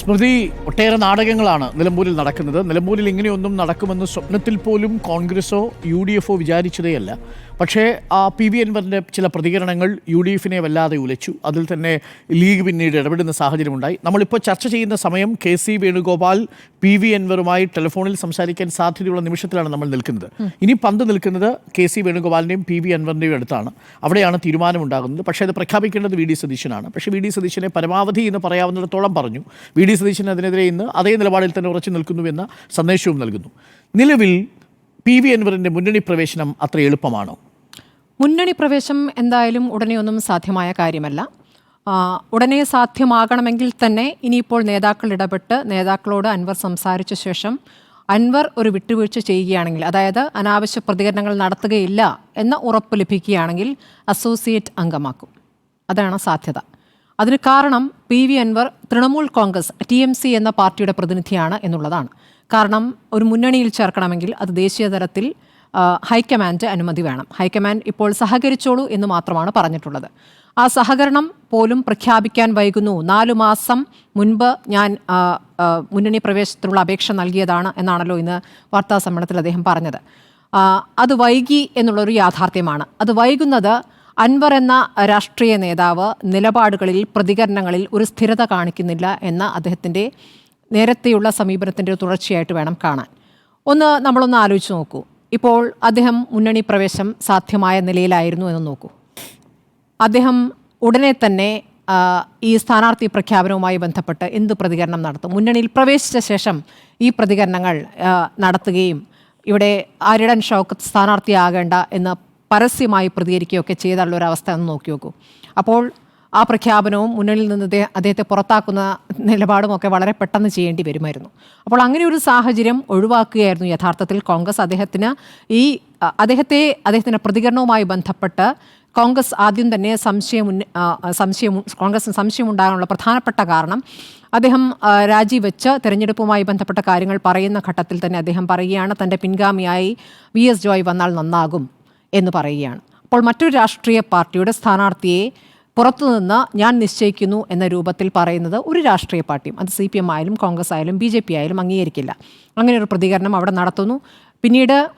സ്മൃതി ഒട്ടേറെ നാടകങ്ങളാണ് നിലമ്പൂരിൽ നടക്കുന്നത്. നിലമ്പൂരിൽ ഇങ്ങനെയൊന്നും നടക്കുമെന്ന് സ്വപ്നത്തിൽ പോലും കോൺഗ്രസോ യു ഡി എഫോ വിചാരിച്ചതേയല്ല. പക്ഷേ ആ പി വി അൻവറിന്റെ ചില പ്രതികരണങ്ങൾ യു ഡി എഫിനെ വല്ലാതെ ഉലച്ചു. അതിൽ തന്നെ ലീഗ് പിന്നീട് ഇടപെടുന്ന സാഹചര്യമുണ്ടായി. നമ്മളിപ്പോൾ ചർച്ച ചെയ്യുന്ന സമയം K C Venugopal P V അൻവറുമായി ടെലിഫോണിൽ സംസാരിക്കാൻ സാധ്യതയുള്ള നിമിഷത്തിലാണ് നമ്മൾ നിൽക്കുന്നത്. ഇനി പന്ത് നിൽക്കുന്നത് കെ സി വേണുഗോപാലിന്റെയും പി വി അൻവറിന്റെയും അടുത്താണ്. അവിടെയാണ് തീരുമാനമുണ്ടാകുന്നത്. പക്ഷേ അത് പ്രഖ്യാപിക്കേണ്ടത് വി ഡി സതീശനാണ്. പക്ഷേ വി ഡി സതീശനെ പരമാവധി എന്ന് പറയാവുന്നിടത്തോളം പറഞ്ഞു. വി ഡി സതീശൻ അതിനെതിരെ ഇന്ന് അതേ നിലപാടിൽ തന്നെ ഉറച്ചു നിൽക്കുന്നുവെന്ന സന്ദേശവും നൽകുന്നു. നിലവിൽ പി വി അൻവറിന്റെ മുന്നണി പ്രവേശനം അത്ര എളുപ്പമാണോ? മുന്നണി പ്രവേശം എന്തായാലും ഉടനെയൊന്നും സാധ്യമായ കാര്യമല്ല. ഉടനെ സാധ്യമാകണമെങ്കിൽ തന്നെ ഇനിയിപ്പോൾ നേതാക്കൾ ഇടപെട്ട് നേതാക്കളോട് അൻവർ സംസാരിച്ച ശേഷം അൻവർ ഒരു വിട്ടുവീഴ്ച ചെയ്യുകയാണെങ്കിൽ അതായത് അനാവശ്യ പ്രതികരണങ്ങൾ നടത്തുകയില്ല എന്ന ഉറപ്പ് ലഭിക്കുകയാണെങ്കിൽ അസോസിയേറ്റ് അംഗമാക്കും. അതാണ് സാധ്യത. അതിന് കാരണം P V Anvar Trinamool Congress T M C എന്ന പാർട്ടിയുടെ പ്രതിനിധിയാണ് എന്നുള്ളതാണ്. കാരണം ഒരു മുന്നണിയിൽ ചേർക്കണമെങ്കിൽ അത് ദേശീയ തലത്തിൽ ഹൈക്കമാൻഡ് അനുമതി വേണം. ഹൈക്കമാൻഡ് ഇപ്പോൾ സഹകരിച്ചോളൂ എന്ന് മാത്രമാണ് പറഞ്ഞിട്ടുള്ളത്. ആ സഹകരണം പോലും പ്രഖ്യാപിക്കാൻ വൈകുന്നു. നാലു മാസം മുൻപ് ഞാൻ മുന്നണി പ്രവേശനത്തിനുള്ള അപേക്ഷ നൽകിയതാണ് എന്നാണല്ലോ ഇന്ന് വാർത്താ സമ്മേളനത്തിൽ അദ്ദേഹം പറഞ്ഞത്. അത് വൈകി എന്നുള്ളൊരു യാഥാർത്ഥ്യമാണ്. അത് വൈകുന്നത് അൻവർ എന്ന രാഷ്ട്രീയ നേതാവ് നിലപാടുകളിൽ പ്രതികരണങ്ങളിൽ ഒരു സ്ഥിരത കാണിക്കുന്നില്ല എന്ന അദ്ദേഹത്തിന്റെ നേരത്തെയുള്ള സമീപനത്തിന്റെ തുടർച്ചയായിട്ട് വേണം കാണാൻ. ഒന്ന് നമ്മളൊന്ന് ആലോചിച്ച് നോക്കൂ. ഇപ്പോൾ അദ്ദേഹം മുന്നണി പ്രവേശം സാധ്യമായ നിലയിലായിരുന്നു എന്ന് നോക്കൂ. അദ്ദേഹം ഉടനെ തന്നെ ഈ സ്ഥാനാർത്ഥി പ്രഖ്യാപനവുമായി ബന്ധപ്പെട്ട് എന്ത് പ്രതികരണം നടത്തും? മുന്നണിയിൽ പ്രവേശിച്ച ശേഷം ഈ പ്രതികരണങ്ങൾ നടത്തുകയും ഇവിടെ ആരിടൻ ഷൗക്കത്ത് സ്ഥാനാർത്ഥിയാകേണ്ട എന്ന് പരസ്യമായി പ്രതികരിക്കുകയൊക്കെ ചെയ്തുള്ള ഒരു അവസ്ഥ എന്ന് നോക്കി നോക്കൂ. അപ്പോൾ ആ പ്രഖ്യാപനവും മുന്നണിയിൽ നിന്ന് അദ്ദേഹത്തെ പുറത്താക്കുന്ന നിലപാടും ഒക്കെ വളരെ പെട്ടെന്ന് ചെയ്യേണ്ടി വരുമായിരുന്നു. അപ്പോൾ അങ്ങനെ ഒരു സാഹചര്യം ഒഴിവാക്കുകയായിരുന്നു യഥാർത്ഥത്തിൽ കോൺഗ്രസ് അദ്ദേഹത്തിന്. ഈ അദ്ദേഹത്തെ അദ്ദേഹത്തിന്റെ പ്രതികരണവുമായി ബന്ധപ്പെട്ട് കോൺഗ്രസ് ആദ്യം തന്നെ സംശയം സംശയം കോൺഗ്രസിന് സംശയം ഉണ്ടാകാനുള്ള പ്രധാനപ്പെട്ട കാരണം അദ്ദേഹം രാജിവെച്ച് തെരഞ്ഞെടുപ്പുമായി ബന്ധപ്പെട്ട കാര്യങ്ങൾ പറയുന്ന ഘട്ടത്തിൽ തന്നെ അദ്ദേഹം പറയുകയാണ് തന്റെ പിൻഗാമിയായി വി. എസ്. ജോയ് വന്നാൽ നന്നാകും എന്ന് പറയുകയാണ്. അപ്പോൾ മറ്റൊരു രാഷ്ട്രീയ പാർട്ടിയുടെ സ്ഥാനാർത്ഥിയെ പുറത്തുനിന്ന് ഞാൻ നിശ്ചയിക്കുന്നു എന്ന രൂപത്തിൽ പറയുന്നത് ഒരു രാഷ്ട്രീയ പാർട്ടിയും അത് സി പി എം ആയാലും കോൺഗ്രസ് ആയാലും ബി ജെ പി ആയാലും അംഗീകരിക്കില്ല. അങ്ങനെ ഒരു പ്രതികരണം അവിടെ നടത്തുന്നു. പിന്നീട്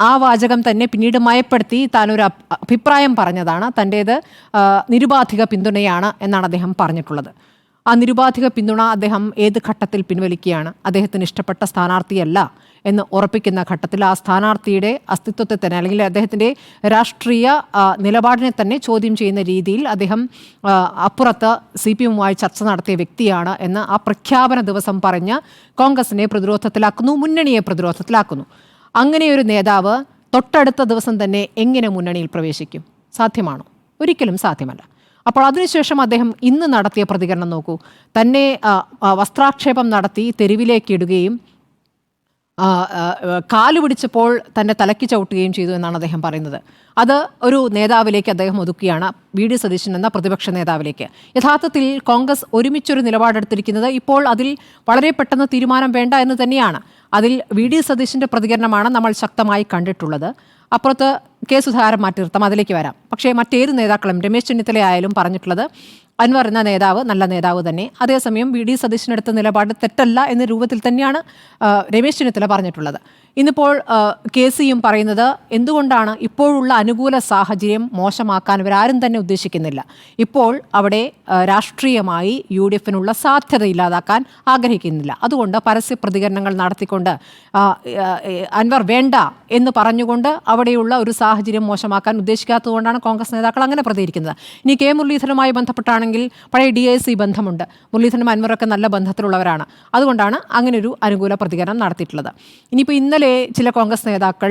ആ, വാചകം തന്നെ പിന്നീട് മയപ്പെടുത്തി താനൊരു അഭി- അഭിപ്രായം പറഞ്ഞതാണ്. തന്റേത് നിരുപാധിക പിന്തുണയാണ് എന്നാണ് അദ്ദേഹം പറഞ്ഞിട്ടുള്ളത്. ആ നിരുപാധിക പിന്തുണ അദ്ദേഹം ഏത് ഘട്ടത്തിൽ പിൻവലിക്കുകയാണ്? അദ്ദേഹത്തിന് ഇഷ്ടപ്പെട്ട സ്ഥാനാർത്ഥിയല്ല എന്ന് ഉറപ്പിക്കുന്ന ഘട്ടത്തിൽ ആ സ്ഥാനാർത്ഥിയുടെ അസ്തിത്വത്തെ തന്നെ അല്ലെങ്കിൽ അദ്ദേഹത്തിന്റെ രാഷ്ട്രീയ നിലപാടിനെ തന്നെ ചോദ്യം ചെയ്യുന്ന രീതിയിൽ അദ്ദേഹം അപ്പുറത്ത് സി പി എമ്മുമായി ചർച്ച നടത്തിയ വ്യക്തിയാണ് എന്ന് ആ പ്രഖ്യാപന ദിവസം പറഞ്ഞ് കോൺഗ്രസിനെ പ്രതിരോധത്തിലാക്കുന്നു മുന്നണിയെ പ്രതിരോധത്തിലാക്കുന്നു. അങ്ങനെയൊരു നേതാവ് തൊട്ടടുത്ത ദിവസം തന്നെ എങ്ങനെ മുന്നണിയിൽ പ്രവേശിക്കും? സാധ്യമാണോ? ഒരിക്കലും സാധ്യമല്ല. അപ്പോൾ അതിനുശേഷം അദ്ദേഹം ഇന്ന് നടത്തിയ പ്രതികരണം നോക്കൂ. തന്നെ വസ്ത്രാക്ഷേപം നടത്തി തെരുവിലേക്ക് ഇടുകയും കാൽ പിടിച്ചപ്പോൾ തന്റെ തലയ്ക്ക് ചവിട്ടുകയും ചെയ്തു എന്നാണ് അദ്ദേഹം പറയുന്നത്. അത് ഒരു നേതാവിലേക്ക് അദ്ദേഹം ഒതുക്കുകയാണ്. വി. ഡി. സതീശൻ എന്ന പ്രതിപക്ഷ നേതാവിലേക്ക്. യഥാർത്ഥത്തിൽ കോൺഗ്രസ് ഒരുമിച്ചൊരു നിലപാടെടുത്തിരിക്കുന്നത് ഇപ്പോൾ അതിൽ വളരെ പെട്ടെന്ന് തീരുമാനം വേണ്ട എന്ന് തന്നെയാണ്. അതിൽ വി. ഡി. സതീശന്റെ പ്രതികരണമാണ് നമ്മൾ ശക്തമായി കണ്ടിട്ടുള്ളത്. അപ്പുറത്ത് കെ. സുധാകരൻ മാറ്റി നിർത്താം അതിലേക്ക് വരാം. പക്ഷേ മറ്റേത് നേതാക്കളും രമേശ് ചെന്നിത്തല ആയാലും പറഞ്ഞിട്ടുള്ളത് അൻവർ എന്ന നേതാവ് നല്ല നേതാവ് തന്നെ. അതേസമയം വി ഡി സതീശനെടുത്ത നിലപാട് തെറ്റല്ല എന്ന രൂപത്തിൽ തന്നെയാണ് രമേശ് ചെന്നിത്തല പറഞ്ഞിട്ടുള്ളത്. ഇന്നിപ്പോൾ കെ സിയും പറയുന്നത് എന്തുകൊണ്ടാണ് ഇപ്പോഴുള്ള അനുകൂല സാഹചര്യം മോശമാക്കാൻ ഇവരാരും തന്നെ ഉദ്ദേശിക്കുന്നില്ല? ഇപ്പോൾ അവിടെ രാഷ്ട്രീയമായി യു ഡി എഫിനുള്ള സാധ്യത ഇല്ലാതാക്കാൻ ആഗ്രഹിക്കുന്നില്ല. അതുകൊണ്ട് പരസ്യ പ്രതികരണങ്ങൾ നടത്തിക്കൊണ്ട് അൻവർ വേണ്ട എന്ന് പറഞ്ഞുകൊണ്ട് അവിടെയുള്ള ഒരു സാഹചര്യം മോശമാക്കാൻ ഉദ്ദേശിക്കാത്തതുകൊണ്ടാണ് കോൺഗ്രസ് നേതാക്കൾ അങ്ങനെ പ്രതികരിക്കുന്നത്. ഇനി കെ മുരളീധരനുമായി ബന്ധപ്പെട്ടാണെങ്കിൽ പഴയ ഡി ഐ സി ബന്ധമുണ്ട്. മുരളീധരനും അൻവറൊക്കെ നല്ല ബന്ധത്തിലുള്ളവരാണ്. അതുകൊണ്ടാണ് അങ്ങനെ ഒരു അനുകൂല പ്രതികരണം നടത്തിയിട്ടുള്ളത്. ഇനിയിപ്പോൾ ഇന്നലെ ചില കോൺഗ്രസ് നേതാക്കൾ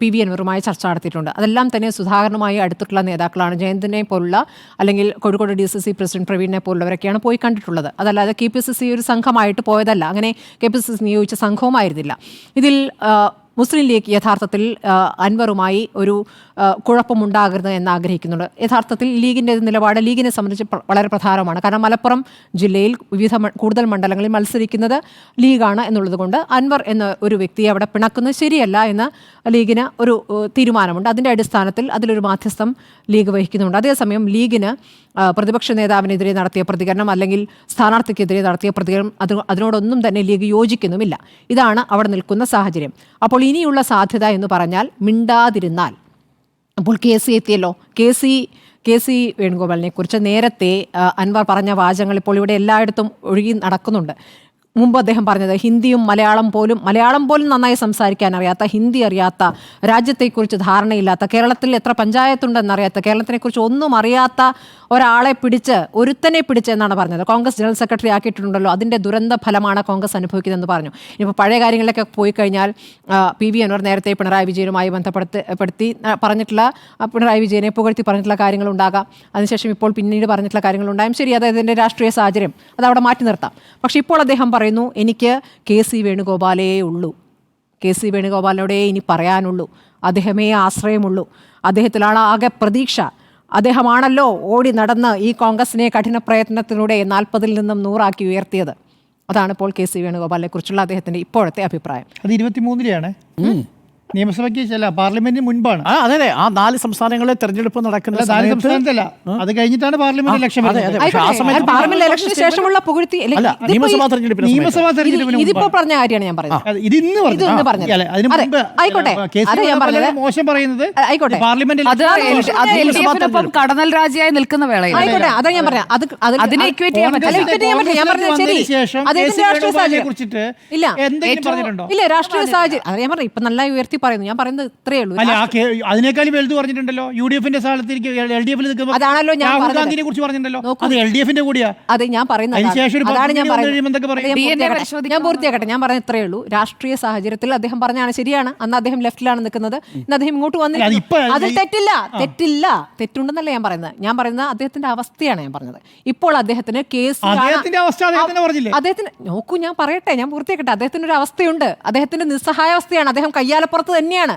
പി വി അൻവറുമായി ചർച്ച നടത്തിയിട്ടുണ്ട്. അതെല്ലാം തന്നെ സുധാകരനുമായി അടുത്തിട്ടുള്ള നേതാക്കളാണ്. ജയന്തിനെ പോലുള്ള അല്ലെങ്കിൽ Kozhikode D C C president പ്രവീണിനെ പോലുള്ളവരൊക്കെയാണ് പോയി കണ്ടിട്ടുള്ളത്. അതല്ലാതെ കെ പി സി സി ഒരു സംഘമായിട്ട് പോയതല്ല. അങ്ങനെ കെ പി സി സി നിയോഗിച്ച സംഘവുമായിരുന്നില്ല. ഇതിൽ മുസ്ലിം ലീഗ് യഥാർത്ഥത്തിൽ അൻവറുമായി ഒരു കുഴപ്പമുണ്ടാകരുത് എന്ന് ആഗ്രഹിക്കുന്നുണ്ട് യഥാർത്ഥത്തിൽ ലീഗിന്റെ നിലപാട് ലീഗിനെ സംബന്ധിച്ച് വളരെ പ്രധാനമാണ്. കാരണം മലപ്പുറം ജില്ലയിൽ വിവിധ കൂടുതൽ മണ്ഡലങ്ങളിൽ മത്സരിക്കുന്നത് ലീഗാണ് എന്നുള്ളത് കൊണ്ട് അൻവർ എന്ന ഒരു വ്യക്തിയെ അവിടെ പിണക്കുന്നത് ശരിയല്ല എന്ന് ലീഗിന് ഒരു തീരുമാനമുണ്ട്. അതിന്റെ അടിസ്ഥാനത്തിൽ അതിലൊരു മാധ്യസ്ഥം ലീഗ് വഹിക്കുന്നുണ്ട്. അതേസമയം ലീഗിന് പ്രതിപക്ഷ നേതാവിനെതിരെ നടത്തിയ പ്രതികരണം അല്ലെങ്കിൽ സ്ഥാനാർത്ഥിക്കെതിരെ നടത്തിയ പ്രതികരണം അത് അതിനോടൊന്നും തന്നെ ലീഗ് യോജിക്കുന്നുമില്ല. ഇതാണ് അവിടെ നിൽക്കുന്ന സാഹചര്യം. അപ്പോൾ ഇനിയുള്ള സാധ്യത എന്ന് പറഞ്ഞാൽ മിണ്ടാതിരുന്നാൽ. അപ്പോൾ കെ സി എത്തിയല്ലോ. കെ സി കെ സി വേണുഗോപാലിനെ കുറിച്ച് നേരത്തെ അൻവർ പറഞ്ഞ വാചകങ്ങൾ ഇപ്പോൾ ഇവിടെ എല്ലായിടത്തും ഒഴുകി നടക്കുന്നുണ്ട്. മുമ്പ് അദ്ദേഹം പറഞ്ഞത് ഹിന്ദിയും മലയാളം പോലും മലയാളം പോലും നന്നായി സംസാരിക്കാൻ അറിയാത്ത ഹിന്ദി അറിയാത്ത രാജ്യത്തെക്കുറിച്ച് ധാരണയില്ലാത്ത കേരളത്തിൽ എത്ര പഞ്ചായത്തുണ്ടെന്നറിയാത്ത കേരളത്തിനെക്കുറിച്ച് ഒന്നും അറിയാത്ത ഒരാളെ പിടിച്ച് ഒരുത്തനെ പിടിച്ച് എന്നാണ് പറഞ്ഞത്. കോൺഗ്രസ് ജനറൽ സെക്രട്ടറി ആക്കിയിട്ടുണ്ടല്ലോ അതിന്റെ ദുരന്ത ഫലമാണ് കോൺഗ്രസ് അനുഭവിക്കുന്നതെന്ന് പറഞ്ഞു. ഇപ്പോൾ പഴയ കാര്യങ്ങളിലൊക്കെ പോയി കഴിഞ്ഞാൽ പി വി അൻവർ നേരത്തെ പിണറായി വിജയനുമായി ബന്ധപ്പെടുത്തി പെടുത്തി പറഞ്ഞിട്ടുള്ള പിണറായി വിജയനെ പുകഴ്ത്തി പറഞ്ഞിട്ടുള്ള കാര്യങ്ങളുണ്ടാകാം. അതിനുശേഷം ഇപ്പോൾ പിന്നീട് പറഞ്ഞിട്ടുള്ള കാര്യങ്ങളുണ്ടായും ശരി അതായത് അതിന്റെ രാഷ്ട്രീയ സാഹചര്യം അത് അവിടെ മാറ്റി നിർത്താം. പക്ഷേ ഇപ്പോൾ അദ്ദേഹം പറയുന്നു എനിക്ക് കെ സി വേണുഗോപാലേ ഉള്ളൂ. കെ സി വേണുഗോപാലിനോടേ ഇനി പറയാനുള്ളൂ. അദ്ദേഹമേ ആശ്രയമുള്ളൂ. അദ്ദേഹത്തിലാണ് ആകെ പ്രതീക്ഷ. അദ്ദേഹമാണല്ലോ ഓടി നടന്ന് ഈ കോൺഗ്രസിനെ കഠിന പ്രയത്നത്തിലൂടെ നാൽപ്പതിൽ നിന്നും നൂറാക്കി ഉയർത്തിയത്. അതാണ് ഇപ്പോൾ കെ സി വേണുഗോപാലിനെ കുറിച്ചുള്ള അദ്ദേഹത്തിന്റെ ഇപ്പോഴത്തെ അഭിപ്രായം. അത് ഇരുപത്തിമൂന്നിലെയാണ്. നിയമസഭയ്ക്ക് ചില പാർലമെന്റിന് മുൻപാണ്. ആ അതെ അതെ. ആ നാല് സംസ്ഥാനങ്ങളെ തെരഞ്ഞെടുപ്പ് നടക്കുന്ന നാല് സംസ്ഥാനത്തല്ല. അത് കഴിഞ്ഞിട്ടാണ് പാർലമെന്റ് ഇലക്ഷൻ പാർലമെന്റ് ഇലക്ഷന് ശേഷമുള്ള പുകഴ്ത്തി നിയമസഭാ തെരഞ്ഞെടുപ്പിന് സമയത്ത്. നിയമസഭാ തെരഞ്ഞെടുപ്പിന് ഇതിപ്പോ പറഞ്ഞ കാര്യമാണ് ഞാൻ പറയുന്നത്. ഇത് ഇന്ന് ആയിക്കോട്ടെ. മോശം പറയുന്നത് ആയിക്കോട്ടെ. പാർലമെന്റ് കടന്നൽ രാജ്യമായി നിൽക്കുന്ന വേളയിൽ. ആയിക്കോട്ടെ അതാ ഞാൻ പറയാം അത് അതിനെ ചെയ്യാൻ പറ്റില്ല. ഞാൻ പറഞ്ഞത് ശരി. അദ്ദേഹത്തിന്റെ രാഷ്ട്രീയ സാഹചര്യം. ഇല്ല. രാഷ്ട്രീയ സാഹചര്യം. അത് ഞാൻ പറഞ്ഞു ഇപ്പൊ നല്ല ഉയർത്തി പറയുന്നു. ഞാൻ പറയുന്നത് ഇത്രയേ ഉള്ളൂ അല്ല ആ കേ- അതിനേക്കാളും വലുത് പറഞ്ഞിട്ടുണ്ടല്ലോ. യു ഡി എഫിന്റെ സ്ഥാനത്തിരിക്കും എൽ ഡി എഫിൽ നിൽക്കുമ്പോൾ അതാണല്ലോ ഞാൻ രാഹുൽ പറഞ്ഞത്. ഗാന്ധിനെ കുറിച്ച് പറഞ്ഞിട്ടുണ്ടല്ലോ. നോക്കൂ. അത് എൽ ഡി എഫിന്റെ കൂടിയാ. അതെ ഞാൻ പറയുന്നത് ഒരു അതാണ്. ഞാൻ മിനിറ്റ് പറയുന്നത്. എന്തൊക്കെ പറയും? ഞാൻ DNA പൂർത്തിയാക്കട്ടെ. ഞാൻ പൂർത്തിയാക്കട്ടെ. ഞാൻ പറഞ്ഞ ഇത്രയേ ഉള്ളൂ രാഷ്ട്രീയ സാഹചര്യത്തിൽ അദ്ദേഹം പറഞ്ഞാണ് ശരിയാണ്. അന്ന് അദ്ദേഹം ലെഫ്റ്റിലാണ് നിൽക്കുന്നത്. ഇന്ന് അദ്ദേഹം ഇങ്ങോട്ട് അല്ല, അത് അതിപ്പോ അതിൽ തെറ്റില്ല. തെറ്റില്ല. തെറ്റുണ്ടെന്നല്ല ഞാൻ പറയുന്നത്. ഞാൻ പറയുന്നത് അദ്ദേഹത്തിന്റെ അവസ്ഥയാണ് ഞാൻ പറഞ്ഞത്. ഇപ്പോൾ അദ്ദേഹത്തിന് കേസ് അദ്ദേഹത്തിന്റെ അവസ്ഥ അദ്ദേഹം തന്നെ പറഞ്ഞില്ലേ? അദ്ദേഹത്തിന് നോക്കൂ ഞാൻ പറയട്ടെ. ഞാൻ പൂർത്തിയാക്കട്ടെ. അദ്ദേഹത്തിന് ഒരു അവസ്ഥയുണ്ട്. അദ്ദേഹത്തിന്റെ നിസ്സഹായ അവസ്ഥയാണ് അദ്ദേഹം കയ്യാലപ്പുറത്ത് തന്നെയാണ്.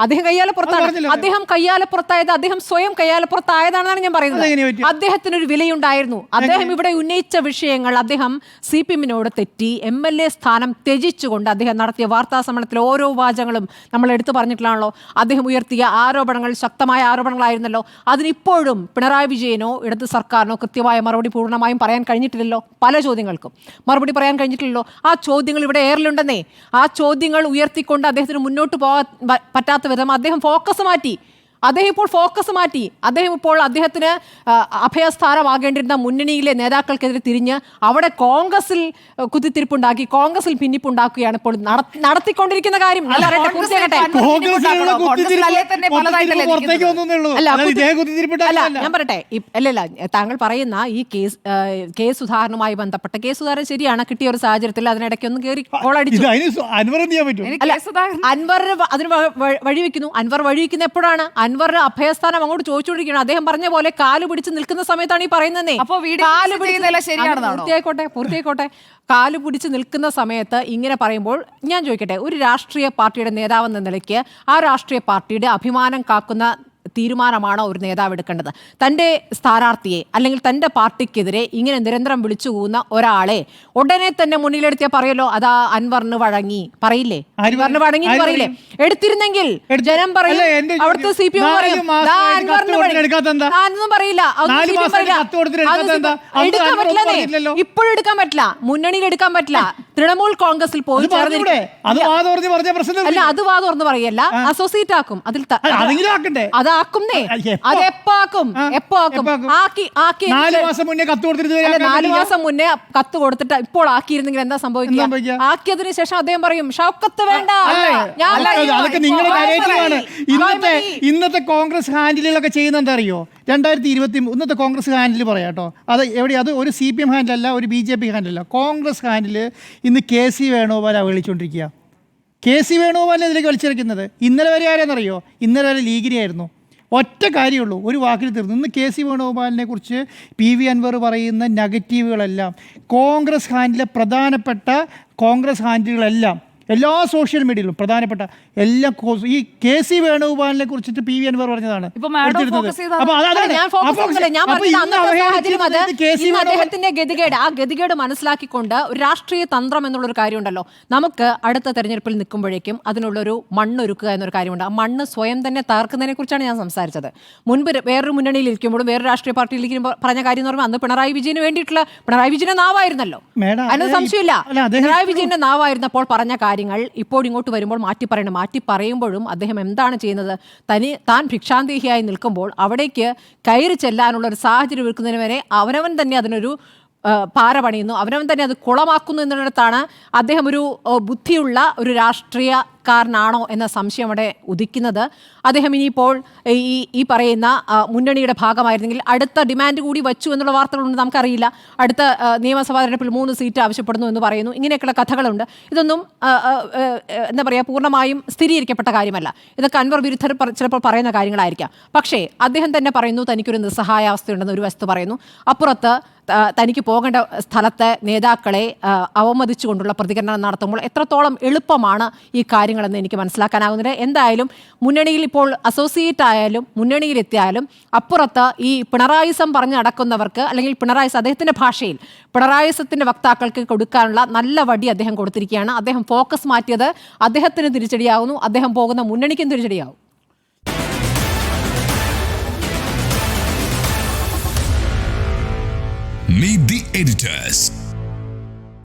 അദ്ദേഹം കയ്യാലപ്പുറത്താണ് പുറത്താണ്. അദ്ദേഹം. കയ്യാലപ്പുറത്തായത് അദ്ദേഹം സ്വയം കയ്യാലപ്പുറത്തായതാണെന്നാണ് ഞാൻ പറയുന്നത്. അദ്ദേഹത്തിന് ഒരു വിലയുണ്ടായിരുന്നു. അദ്ദേഹം ഇവിടെ ഉന്നയിച്ച വിഷയങ്ങൾ അദ്ദേഹം സി പി എമ്മിനോട് തെറ്റി എം എൽ എ സ്ഥാനം ത്യജിച്ചുകൊണ്ട് അദ്ദേഹം നടത്തിയ വാർത്താ സമ്മേളനത്തിൽ ഓരോ വാചകങ്ങളും നമ്മൾ എടുത്തു പറഞ്ഞിട്ടുള്ളതാണല്ലോ. അദ്ദേഹം ഉയർത്തിയ ആരോപണങ്ങൾ ശക്തമായ ആരോപണങ്ങളായിരുന്നല്ലോ. അതിനിപ്പോഴും പിണറായി വിജയനോ ഇടത് സർക്കാരിനോ കൃത്യമായ മറുപടി പൂർണമായും പറയാൻ കഴിഞ്ഞിട്ടില്ലല്ലോ പല ചോദ്യങ്ങൾക്കും. മറുപടി പറയാൻ കഴിഞ്ഞിട്ടില്ലല്ലോ. ആ ചോദ്യങ്ങൾ ഇവിടെ ഏറിലുണ്ടെന്നേ. ആ ചോദ്യങ്ങൾ ഉയർത്തിക്കൊണ്ട് അദ്ദേഹത്തിന് മുന്നോട്ട് പോകാൻ പറ്റാത്ത വിധം അദ്ദേഹം ഫോക്കസ് മാറ്റി. അദ്ദേഹം ഇപ്പോൾ ഫോക്കസ് മാറ്റി. അദ്ദേഹം ഇപ്പോൾ അദ്ദേഹത്തിന് അഭയസ്ഥാനമാകേണ്ടിരുന്ന മുന്നണിയിലെ നേതാക്കൾക്കെതിരെ തിരിഞ്ഞ് അവിടെ കോൺഗ്രസിൽ കുത്തിത്തിരിപ്പുണ്ടാക്കി കോൺഗ്രസിൽ ഭിന്നിപ്പുണ്ടാക്കുകയാണ് ഇപ്പോൾ നടത്തിക്കൊണ്ടിരിക്കുന്ന കാര്യം. അല്ലേ ഞാൻ പറയട്ടെ. അല്ലല്ല താങ്കൾ പറയുന്ന ഈ കേസ് കേസ് കെ സുധാകരനുമായി ബന്ധപ്പെട്ട കേസ് സുധാരണ ശരിയാണ് കിട്ടിയ ഒരു സാഹചര്യത്തിൽ അതിനിടയ്ക്ക് ഒന്ന് കയറി കോളടിച്ചു അൻവർ അതിന് വഴിവെക്കുന്നു. അൻവർ വഴിവെക്കുന്ന എപ്പോഴാണ്? അൻവർ അഭയസ്ഥാനം അങ്ങോട്ട് ചോദിച്ചുകൊണ്ടിരിക്കുകയാണ്. അദ്ദേഹം പറഞ്ഞ പോലെ കാൽ പിടിച്ച് നിൽക്കുന്ന സമയത്താണ് ഈ പറയുന്നതേ ശരിയാണെന്നാണോ? പൂർത്തിയായിക്കോട്ടെ പൂർത്തിയായിക്കോട്ടെ. കാൽ പിടിച്ച് നിൽക്കുന്ന സമയത്ത് ഇങ്ങനെ പറയുമ്പോൾ ഞാൻ ചോദിക്കട്ടെ ഒരു രാഷ്ട്രീയ പാർട്ടിയുടെ നേതാവെന്ന നിലയ്ക്ക് ആ രാഷ്ട്രീയ പാർട്ടിയുടെ അഭിമാനം കാക്കുന്ന തീരുമാനമാണോ ഒരു നേതാവ് എടുക്കേണ്ടത്? തന്റെ സ്ഥാനാർത്ഥിയെ അല്ലെങ്കിൽ തന്റെ പാർട്ടിക്കെതിരെ ഇങ്ങനെ നിരന്തരം വിളിച്ചു പോകുന്ന ഒരാളെ ഉടനെ തന്നെ മുന്നിലെടുത്തിയാൽ പറയല്ലോ അതാ അൻവറിന് വഴങ്ങി. പറയില്ലേ? അൻവറിന് വഴങ്ങി പറയില്ലേ? എടുത്തിരുന്നെങ്കിൽ ജനം പറയും അവിടുത്തെ സി പി എം പറയില്ല എടുക്കാൻ പറ്റില്ല ഇപ്പോഴും എടുക്കാൻ പറ്റില്ല മുന്നണിയിൽ എടുക്കാൻ പറ്റില്ല തൃണമൂൽ കോൺഗ്രസിൽ പോയി അത്? ചേർന്നിരിക്കും വാ തുറന്ന് പറഞ്ഞ അല്ല അത് വാ തുറന്ന് പറയല്ല അസോസിയേറ്റ് ആക്കും. അതിൽ അതാ ആക്കും എപ്പോ? ആക്കും എപ്പോ ആക്കും? ആക്കി ആക്കി നാല് മാസം മുന്നേ കത്ത് കൊടുത്തിട്ട് നാല് മാസം മുന്നേ കത്ത് കൊടുത്തിട്ട് ഇപ്പോൾ ആക്കിയിരുന്നെങ്കിൽ എന്താ സംഭവിക്കുക? ആക്കിയതിന് ശേഷം അദ്ദേഹം പറയും ഷൗക്കത്ത് വേണ്ട. അതൊക്കെ നിങ്ങളുടെ. ഇന്നത്തെ ഇന്നത്തെ കോൺഗ്രസ് ഹാൻഡിലുകളൊക്കെ ചെയ്യുന്ന എന്താ അറിയോ? രണ്ടായിരത്തി ഇരുപത്തി ഇന്നത്തെ കോൺഗ്രസ് ഹാൻഡിൽ പറയാം കേട്ടോ. അത് എവിടെ അത് ഒരു സി പി എം ഹാൻഡിലല്ല ഒരു ബി ജെ പി ഹാൻഡിലല്ല കോൺഗ്രസ് ഹാൻഡിൽ ഇന്ന് കെ സി വേണുഗോപാലാണ് വിളിച്ചുകൊണ്ടിരിക്കുക കെ സി വേണുഗോപാലിനെ ഇതിലേക്ക് വലിച്ചിറക്കുന്നത്. ഇന്നലെ വരെ ആരെന്നറിയോ? ഇന്നലെ വരെ ലീഗിനെയായിരുന്നു ഒറ്റ കാര്യമുള്ളൂ. ഒരു വാക്കിൽ തീർന്നു. ഇന്ന് കെ സി വേണുഗോപാലിനെ കുറിച്ച് പി വി അൻവർ പറയുന്ന നെഗറ്റീവുകളെല്ലാം കോൺഗ്രസ് ഹാൻഡിലെ പ്രധാനപ്പെട്ട കോൺഗ്രസ് ഹാൻഡിലുകളെല്ലാം എല്ലാ സോഷ്യൽ മീഡിയയിലും പ്രധാനപ്പെട്ട എല്ലാ ഈ കെ സി വേണുഗോപാലിനെ കുറിച്ചിട്ട് പി വി അൻവർ പറഞ്ഞതാണ് അദ്ദേഹത്തിന്റെ ഗതികേട് ആ ഗതികേട് മനസ്സിലാക്കിക്കൊണ്ട് ഒരു രാഷ്ട്രീയ തന്ത്രം എന്നുള്ളൊരു കാര്യമുണ്ടല്ലോ. നമുക്ക് അടുത്ത തെരഞ്ഞെടുപ്പിൽ നിൽക്കുമ്പോഴേക്കും അതിനുള്ളൊരു മണ്ണൊരുക്കുക എന്നൊരു കാര്യമുണ്ട്. ആ മണ്ണ് സ്വയം തന്നെ തകർക്കുന്നതിനെ കുറിച്ചാണ് ഞാൻ സംസാരിച്ചത്. മുൻപ് വേറൊരു മുന്നണിയിൽ ഇരിക്കുമ്പോഴും വേറൊരു രാഷ്ട്രീയ പാർട്ടിയിൽ ഇരിക്കുമ്പോൾ പറഞ്ഞ കാര്യം എന്ന് പറയുമ്പോൾ അന്ന് പിണറായി വിജയന് വേണ്ടിയിട്ടുള്ള പിണറായി വിജയന്റെ നാവായിരുന്നല്ലോ. അതിന് സംശയമില്ല. പിണറായി വിജയന്റെ നാവായിരുന്നപ്പോൾ പറഞ്ഞ കാര്യങ്ങൾ ഇപ്പോൾ ഇങ്ങോട്ട് വരുമ്പോൾ മാറ്റി പറയണം. മാറ്റി പറയുമ്പോഴും അദ്ദേഹം എന്താണ് ചെയ്യുന്നത്? തനി താൻ ഭിക്ഷാന്തേഹിയായി നിൽക്കുമ്പോൾ അവിടേക്ക് കയറി ചെല്ലാനുള്ള ഒരു സാഹചര്യം ഒരുക്കുന്നതിന് വരെ അവനവൻ തന്നെ അതിനൊരു പാര പണിയുന്നു. അവനവൻ തന്നെ അത് കുളമാക്കുന്നു എന്നിടത്താണ് അദ്ദേഹം ഒരു ബുദ്ധിയുള്ള ഒരു രാഷ്ട്രീയക്കാരനാണോ എന്ന സംശയം അവിടെ ഉദിക്കുന്നത്. അദ്ദേഹം ഇനിയിപ്പോൾ ഈ ഈ പറയുന്ന മുന്നണിയുടെ ഭാഗമായിരുന്നെങ്കിൽ അടുത്ത ഡിമാൻഡ് കൂടി വച്ചു എന്നുള്ള വാർത്തകളുണ്ട് നമുക്കറിയില്ല. അടുത്ത നിയമസഭാ തെരഞ്ഞെടുപ്പിൽ മൂന്ന് സീറ്റ് ആവശ്യപ്പെടുന്നു എന്ന് പറയുന്നു. ഇങ്ങനെയൊക്കെയുള്ള കഥകളുണ്ട്. ഇതൊന്നും എന്താ പറയുക പൂർണമായും സ്ഥിരീകരിക്കപ്പെട്ട കാര്യമല്ല. ഇതൊക്കെ അൻവർ വിരുദ്ധർ പറ- ചിലപ്പോൾ പറയുന്ന കാര്യങ്ങളായിരിക്കാം. പക്ഷേ അദ്ദേഹം തന്നെ പറയുന്നു തനിക്കൊരു നിസ്സഹായാവസ്ഥയുണ്ടെന്ന് ഒരു വസ്തു പറയുന്നു. അപ്പുറത്ത് തനിക്ക് പോകേണ്ട സ്ഥലത്തെ നേതാക്കളെ അവമതിച്ചുകൊണ്ടുള്ള പ്രതികരണം നടത്തുമ്പോൾ എത്രത്തോളം എളുപ്പമാണ് ഈ കാര്യങ്ങളെന്ന് എനിക്ക് മനസ്സിലാക്കാനാകുന്നില്ല എന്തായാലും മുന്നണിയിൽ ഇപ്പോൾ അസോസിയേറ്റ് ആയാലും മുന്നണിയിലെത്തിയാലും അപ്പുറത്ത് ഈ പിണറായിസം പറഞ്ഞ് നടക്കുന്നവർക്ക് അല്ലെങ്കിൽ പിണറായിസ് അദ്ദേഹത്തിന്റെ ഭാഷയിൽ പിണറായിസത്തിന്റെ വക്താക്കൾക്ക് കൊടുക്കാനുള്ള നല്ല വടി അദ്ദേഹം കൊടുത്തിരിക്കുകയാണ്. അദ്ദേഹം ഫോക്കസ് മാറ്റിയത് അദ്ദേഹത്തിന് തിരിച്ചടിയാകുന്നു അദ്ദേഹം പോകുന്ന മുന്നണിക്കും തിരിച്ചടിയാകും Meet the editors.